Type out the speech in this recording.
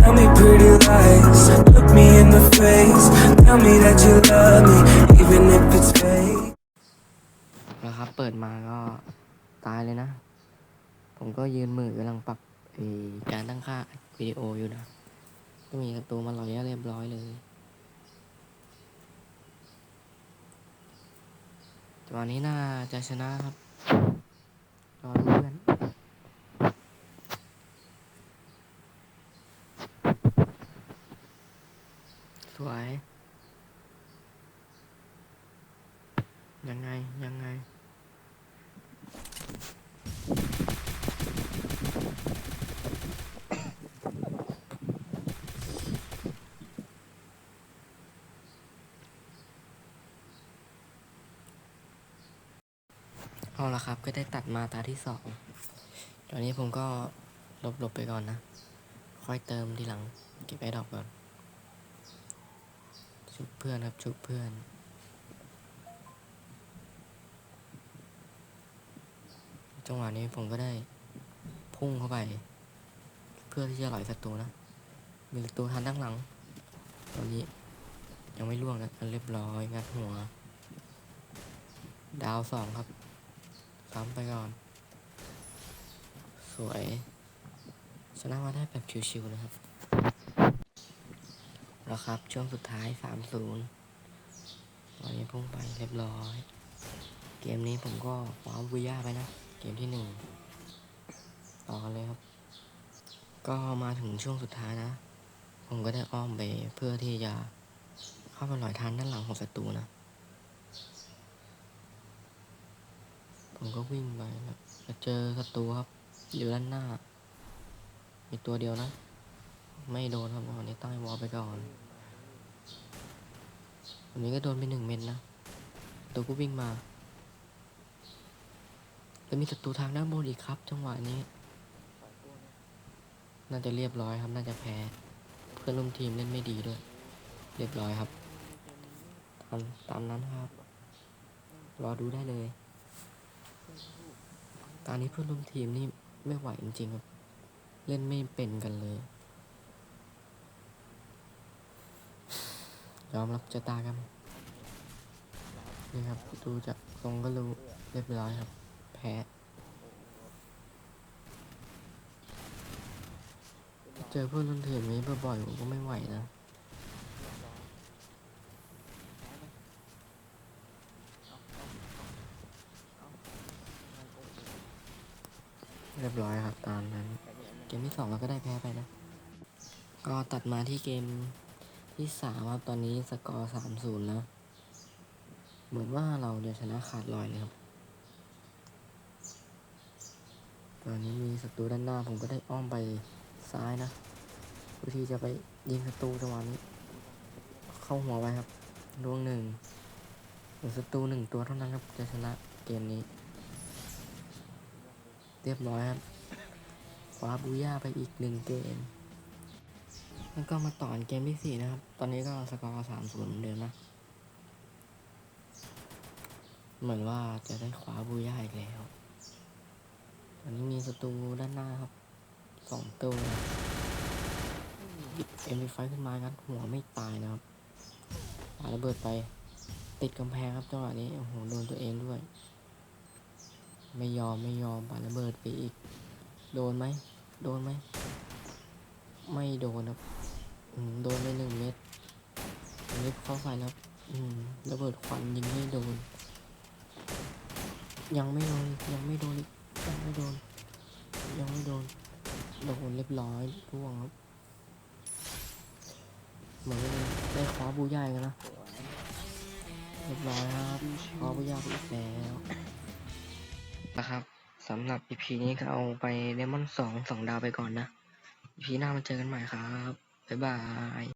Tell me pretty lies. Look me in the face. Tell me that you love me, even if it's fake. นะครับ เปิดมาก็ตายเลยนะ ผมก็ยืนมือกำลังปรับการตั้งค่าวิดีโออยู่นะ ก็มีศัตรูมาลอยเรียบร้อยเลยจังหวะนี้น่าจะชนะครับ รอดูเพื่อน สวย ยังไง ยังไง เอาละครับ ก็ได้ตัดมาตาที่สองตอนนี้ผมก็ลบลบไปก่อนนะ ค่อยเติมทีหลัง เก็บไอ้ดอกก่อน ชุบเพื่อนครับชุบเพื่อนจังหวะนี้ผมก็ได้พุ่งเข้าไป เพื่อที่จะหล่อยศัตรูนะ มีศัตรูทันด้านหลังตอนนี้ยังไม่ล่วงนะเรียบร้อยงัดหัว ดาวสองครับซ้ำไปก่อน สวยชนะมาได้แบบชิวๆนะครับ แล้วครับ ช่วงสุดท้าย 3-0ตอนนี้พุ่งไปเรียบร้อย เกมนี้ผมก็คว้าบูย่าไปนะ เกมที่หนึ่งต่อกันเลยครับ ก็มาถึงช่วงสุดท้ายนะ ผมก็ได้อ้อมไปเพื่อที่จะเข้าไปหลอยทันด้านหลังของศัตรูนะ ผมก็วิ่งไปครับจะเจอศัตรูครับ อยู่ด้านหน้า มีตัวเดียวนะ ไม่โดนครับวันนี้ตั้งไอ้วอลไปก่อนวันนี้ก็โดนไปหนึ่งเม็ดนะตัวก็วิ่งมาแล้วมีศัตรูทางด้านบนอีกครับ จังหวะนี้ น่าจะเรียบร้อยครับ น่าจะแพ้ เพื่อนร่วมทีมเล่นไม่ดีด้วย เรียบร้อยครับตามตามนั้นครับ รอดูได้เลย ตอนนี้เพื่อนร่วมทีมนี่ไม่ไหวจริงๆครับ เล่นไม่เป็นกันเลย ยอมรับชะตากรรมนี่ครับดูจากทรงก็รู้เรียบร้อยครับ แพ้เจอเพื่อนร่วมทีมนี้บ่อยๆผมก็ไม่ไหวนะเรียบร้อยครับตามนั้น เกมที่สองเราก็ได้แพ้ไปนะ ก็ตัดมาที่เกม ที่สามครับตอนนี้สกอร์สามศูนย์แล้ว เหมือนว่าเราจะชนะขาดลอยเลยครับ ตอนนี้มีศัตรูด้านหน้าผมก็ได้อ้อมไปซ้ายนะเพื่อที่จะไปยิงศัตรูจังหวะนี้ เข้าหัวไปครับดวงหนึ่งหลือศัตรูหนึ่งตัวเท่านั้นครับจะชนะเกมนี้ เรียบร้อยครับคว้าบูย่าไปอีกหนึ่งเกม แล้วก็มาต่อเกมที่สี่นะครับ ตอนนี้ก็สกอร์สามศูนย์เหมือนเดิมนะ เหมือนว่าจะได้คว้าบูย่าอีกแล้ว ตอนนี้มีศัตรูด้านหน้าครับสองตัวเอ็มไฟขึ้นมางัดหัวไม่ตายนะครับปาระเบิดไปติดกำแพงครับจังหวะนี้โอ้โหโดนตัวเองด้วย ไม่ยอมไม่ยอมปาระเบิดไปอีก โดนไหมโดนไหม ไม่โดนครับโดนไปหนึ่งเม็ดนี้เข้าใส่แล้วระเบิดควันยิงไม่โดน ยังไม่โดนยังไม่โดนอีกยังไม่โดน ยังไม่โดนโดนเรียบร้อยร่วงครับเหมือนได้ควาบูย่ายกันนะเรียบร้อยครับควาบูย่าไปอีกแล้วนะครับสำหรับ EP นี้ก็เอาไปเดมอนสองสองดาวไปก่อนนะ พีหน้ามาเจอกันใหม่ครับ บ๊ายบาย